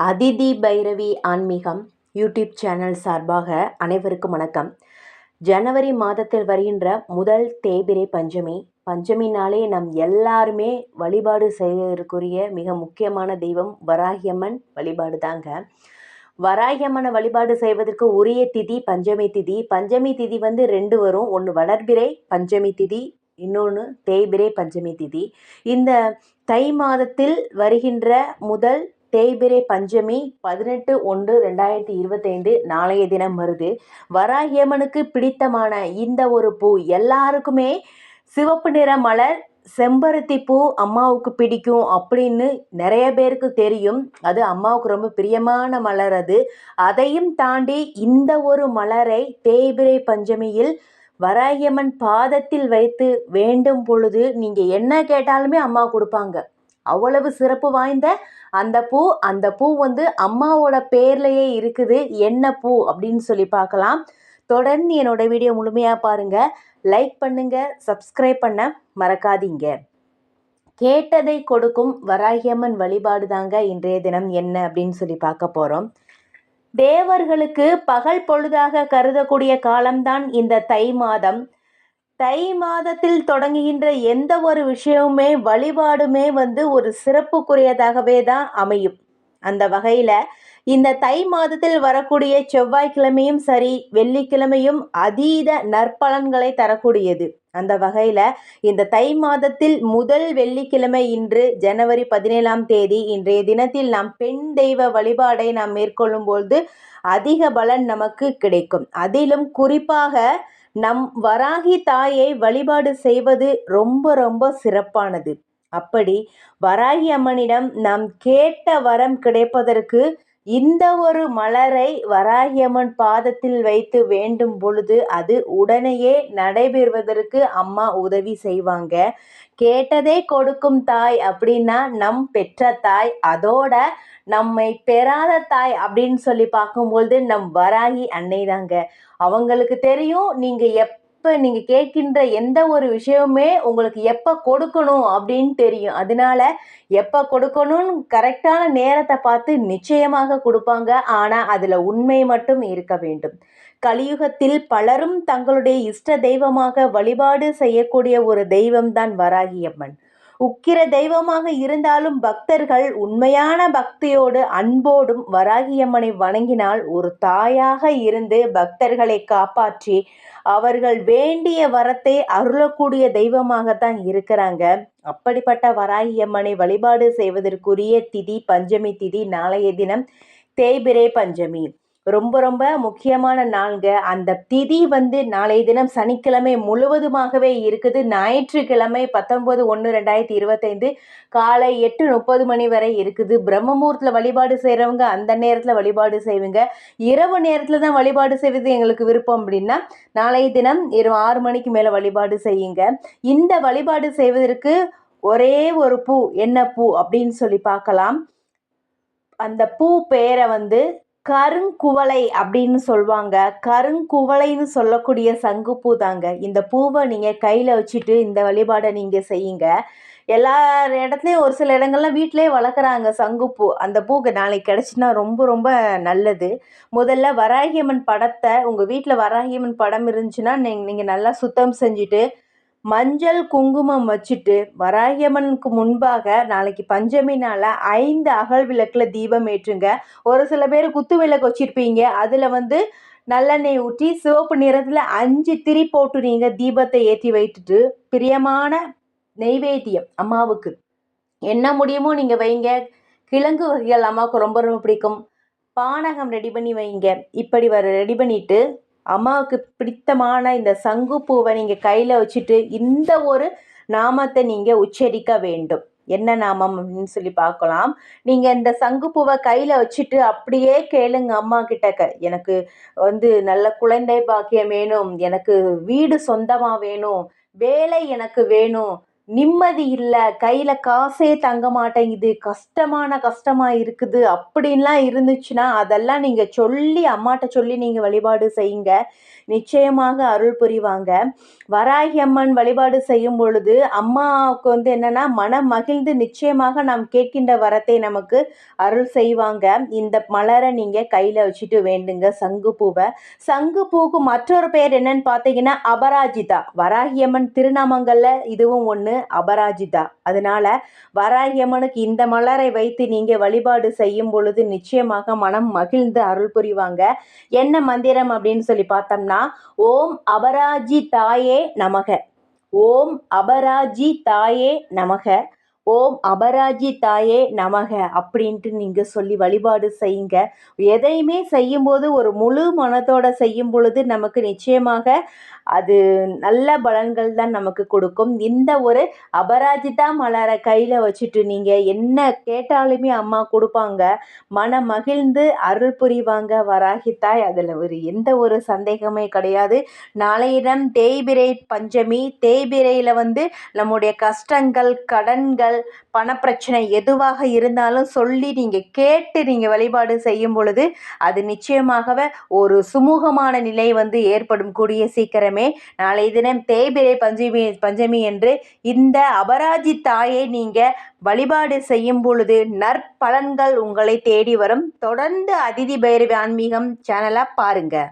அதிதி பைரவி ஆன்மீகம் YouTube channel சார்பாக அனைவருக்கும் வணக்கம். ஜனவரி மாதத்தில் வருகின்ற முதல் தேபிரை பஞ்சமி. பஞ்சமி நாளே நம் எல்லாருமே வழிபாடு செய்வதற்குரிய மிக முக்கியமான தெய்வம் வராகியம்மன் வழிபாடு தாங்க. வராகியம்மனை வழிபாடு செய்வதற்கு உரிய திதி பஞ்சமி திதி. பஞ்சமி திதி வந்து ரெண்டு வரும். ஒன்று வளர்பிறை பஞ்சமி திதி இன்னொன்று தேய்பிரை பஞ்சமி திதி. இந்த தை மாதத்தில் வருகின்ற முதல் தேய்பிரை பஞ்சமி பதினெட்டு ஒன்று ரெண்டாயிரத்தி இருபத்தைந்து நாளைய தினம் வருது. வராகியம்மனுக்கு பிடித்தமான இந்த ஒரு பூ எல்லாருக்குமே சிவப்பு நிற மலர் செம்பருத்தி பூ அம்மாவுக்கு பிடிக்கும் அப்படின்னு நிறைய பேருக்கு தெரியும். அது அம்மாவுக்கு ரொம்ப பிரியமான மலர் அது. அதையும் தாண்டி இந்த ஒரு மலரை தேய்பிரை பஞ்சமியில் வராகியம்மன் பாதத்தில் வைத்து வேண்டும் பொழுது நீங்கள் என்ன கேட்டாலுமே அம்மா கொடுப்பாங்க. அவ்வளவு சிறப்பு வாய்ந்த அந்த பூ அந்த பூ வந்து அம்மாவோட பேர்லேயே இருக்குது. என்ன பூ அப்படின்னு சொல்லி பார்க்கலாம். தொடர்ந்து என்னோட வீடியோ முழுமையாக பாருங்கள் லைக் பண்ணுங்கள் சப்ஸ்கிரைப் பண்ண மறக்காதீங்க. கேட்டதை கொடுக்கும் வராகியம்மன் வழிபாடு தாங்க இன்றைய தினம் என்ன அப்படின்னு சொல்லி பார்க்க போகிறோம் தேவர்களுக்கு பகல் பொழுதாக கருதக்கூடிய காலம்தான் இந்த தை மாதம். தை மாதத்தில் தொடங்குகின்ற எந்த ஒரு விஷயமுமே வழிபாடுமே வந்து ஒரு சிறப்புக்குரியதாகவே தான் அமையும். அந்த வகையில் இந்த தை மாதத்தில் வரக்கூடிய செவ்வாய்க்கிழமையும் சரி வெள்ளிக்கிழமையும் அதீத நற்பலன்களை தரக்கூடியது. அந்த வகையில் இந்த தை மாதத்தில் முதல் வெள்ளிக்கிழமை இன்று ஜனவரி பதினேழாம் தேதி இன்றைய தினத்தில் நாம் பெண் தெய்வ வழிபாடை நாம் மேற்கொள்ளும் பொழுது அதிக பலன் நமக்கு கிடைக்கும். அதிலும் குறிப்பாக நம் வராகி தாயை வழிபாடு செய்வது ரொம்ப ரொம்ப சிறப்பானது. அப்படி வராகி அம்மனிடம் நாம் கேட்ட வரம் கிடைப்பதற்கு இந்த ஒரு மலரை வராகியம்மன் பாதத்தில் வைத்து வேண்டும் பொழுது அது உடனேயே நடைபெறுவதற்கு அம்மா உதவி செய்வாங்க. கேட்டதே கொடுக்கும் தாய் அப்படின்னா நம் பெற்ற தாய் அதோட நம்மை பெறாத தாய் அப்படின்னு சொல்லி பார்க்கும்பொழுது நம் வராகி அன்னை தாங்க அவங்களுக்கு தெரியும் நீங்கள் எப் இப்போ நீங்கள் கேட்கின்ற எந்த ஒரு விஷயமுமே உங்களுக்கு எப்போ கொடுக்கணும் அப்படின்னு தெரியும். அதனால எப்போ கொடுக்கணும்னு கரெக்டான நேரத்தை பார்த்து நிச்சயமாக கொடுப்பாங்க. ஆனால் அதில் உண்மை மட்டும் இருக்க வேண்டும். கலியுகத்தில் பலரும் தங்களுடைய இஷ்ட தெய்வமாக வழிபாடு செய்யக்கூடிய ஒரு தெய்வம்தான் வராகியம்மன் உக்கிர தெய்வமாக இருந்தாலும் பக்தர்கள் உண்மையான பக்தியோடு அன்போடும் வராகியம்மனை வணங்கினால் ஒரு தாயாக இருந்து பக்தர்களை காப்பாற்றி அவர்கள் வேண்டிய வரத்தை அருளக்கூடிய தெய்வமாகத்தான் இருக்கிறாங்க. அப்படிப்பட்ட வராகியம்மனை வழிபாடு செய்வதற்குரிய திதி பஞ்சமி திதி நாளைய தினம் தேய்பிரே பஞ்சமி. ரொம்ப ரொம்ப முக்கியமான நாள்ங்க. அந்த திதி வந்து நாளைய தினம் சனிக்கிழமை முழுவதுமாகவே இருக்குது. ஞாயிற்றுக்கிழமை பத்தொன்பது ஒன்று ரெண்டாயிரத்தி இருபத்தைந்து காலை எட்டு முப்பது மணி வரை இருக்குது. பிரம்மமூர்த்தில் வழிபாடு செய்கிறவங்க அந்த நேரத்தில் வழிபாடு செய்வீங்க. இரவு நேரத்தில் தான் வழிபாடு செய்வது எங்களுக்கு விருப்பம் அப்படின்னா நாளைய தினம் இரு ஆறு மணிக்கு மேலே வழிபாடு செய்யுங்க. இந்த வழிபாடு செய்வதற்கு ஒரே ஒரு பூ என்ன பூ அப்படின்னு சொல்லி பார்க்கலாம். அந்த பூ பெயரை வந்து கருங்குவளை அப்படின்னு சொல்லுவாங்க கருங்குவளைன்னு சொல்லக்கூடிய சங்குப்பூ தாங்க இந்த பூவை நீங்கள் கையில் வச்சுட்டு இந்த வழிபாடை நீங்கள் செய்யுங்க. எல்லா இடத்துலையும் ஒரு சில இடங்கள்லாம் வீட்டிலே வளர்க்குறாங்க சங்குப்பூ. அந்த பூக்கு நாளைக்கு கிடச்சின்னா ரொம்ப ரொம்ப நல்லது. முதல்ல வராகியம்மன் படத்தை உங்கள் வீட்டில் வராகியம்மன் படம் இருந்துச்சுன்னா நீங்கள் நீங்கள் நல்லா சுத்தம் செஞ்சுட்டு மஞ்சள் குங்குமம் வச்சுட்டு வராகியம்மனுக்கு முன்பாக நாளைக்கு பஞ்சமி நாளில் ஐந்து அகல் விளக்கில் தீபம் ஏற்றுங்க. ஒரு சில பேர் குத்து விளக்கு வச்சுருப்பீங்க. அதில் வந்து நல்லெண்ணெய் ஊற்றி சிவப்பு நிறத்தில் அஞ்சு திரி போட்டு நீங்கள் தீபத்தை ஏற்றி வைத்துட்டு பிரியமான நெய்வேத்தியம் அம்மாவுக்கு. என்ன முடியுமோ நீங்கள் வைங்க. கிழங்கு வகைகள் அம்மாவுக்கு ரொம்ப ரொம்ப பிடிக்கும். பானகம் ரெடி பண்ணி வைங்க. இப்படி வர ரெடி பண்ணிவிட்டு அம்மாவுக்கு பிடித்தமான இந்த சங்குப்பூவை நீங்கள் கையில் வச்சுட்டு இந்த ஒரு நாமத்தை நீங்கள் உச்சரிக்க வேண்டும். என்ன நாமம் அப்படின்னு சொல்லி பார்க்கலாம். நீங்கள் இந்த சங்குப்பூவை கையில் வச்சுட்டு அப்படியே கேளுங்க அம்மா கிட்டக்க எனக்கு வந்து நல்ல குழந்தை பாக்கியம் வேணும். எனக்கு வீடு சொந்தமாக வேணும். வேலை எனக்கு வேணும். நிம்மதி இல்லை கையில் காசே தங்க மாட்டேங்குது கஷ்டமான கஷ்டமாக இருக்குது அப்படின்லாம் இருந்துச்சுன்னா அதெல்லாம் நீங்கள் சொல்லி அம்மாட்ட சொல்லி நீங்கள் வழிபாடு செய்யுங்க. நிச்சயமாக அருள் புரிவாங்க. வராகி அம்மன் வழிபாடு செய்யும் பொழுது அம்மாவுக்கு வந்து என்னென்னா மனம் மகிழ்ந்து நிச்சயமாக நாம் கேட்கின்ற வரத்தை நமக்கு அருள் செய்வாங்க. இந்த மலரை நீங்கள் கையில் வச்சுட்டு வேண்டுங்க சங்குப்பூவை சங்குப்பூவுக்கு மற்றொரு பெயர் என்னன்னு பார்த்தீங்கன்னா அபராஜிதா. வராகியம்மன் திருநாமங்களில் இதுவும் ஒன்று அபராஜிதா. அதனால வராகியம்மனுக்கு இந்த மலரை வைத்து நீங்கள் வழிபாடு செய்யும் பொழுது நிச்சயமாக மனம் மகிழ்ந்து அருள் புரிவாங்க. என்ன மந்திரம் அப்படின்னு சொல்லி பார்த்தோம்னா ஓம் அபராஜி தாயே நமக. ஓம் அபராஜி தாயே நமக. ஓம் அபராஜி தாயே நமக அப்படின்ட்டு நீங்கள் சொல்லி வழிபாடு செய்யுங்க. எதையுமே செய்யும்போது ஒரு முழு மனத்தோட செய்யும் பொழுது நமக்கு நிச்சயமாக அது நல்ல பலன்கள் தான் நமக்கு கொடுக்கும். இந்த ஒரு அபராஜிதா மலரை கையில் வச்சுட்டு நீங்கள் என்ன கேட்டாலுமே அம்மா கொடுப்பாங்க. மன மகிழ்ந்து அருள் புரிவாங்க வராகித்தாய் அதில் ஒரு எந்த ஒரு சந்தேகமே கிடையாது. நாளையிடம் தேய்பிரை பஞ்சமி. தேய்பிரையில் வந்து நம்முடைய கஷ்டங்கள் கடன்கள் பணப்பிரச்சனை எதுவாக இருந்தாலும் சொல்லி நீங்கள் கேட்டு நீங்கள் வழிபாடு செய்யும் பொழுது அது நிச்சயமாகவே ஒரு சுமூகமான நிலை வந்து ஏற்படும். கூடிய சீக்கிரமே நாளை தினம் தேய்பிரை பஞ்சமி பஞ்சமி என்று இந்த அபராஜி தாயை நீங்கள் வழிபாடு செய்யும் பொழுது நற்பலன்கள் உங்களை தேடி வரும். தொடர்ந்து அதிதி பைரவி ஆன்மீகம் சேனலாக பாருங்கள்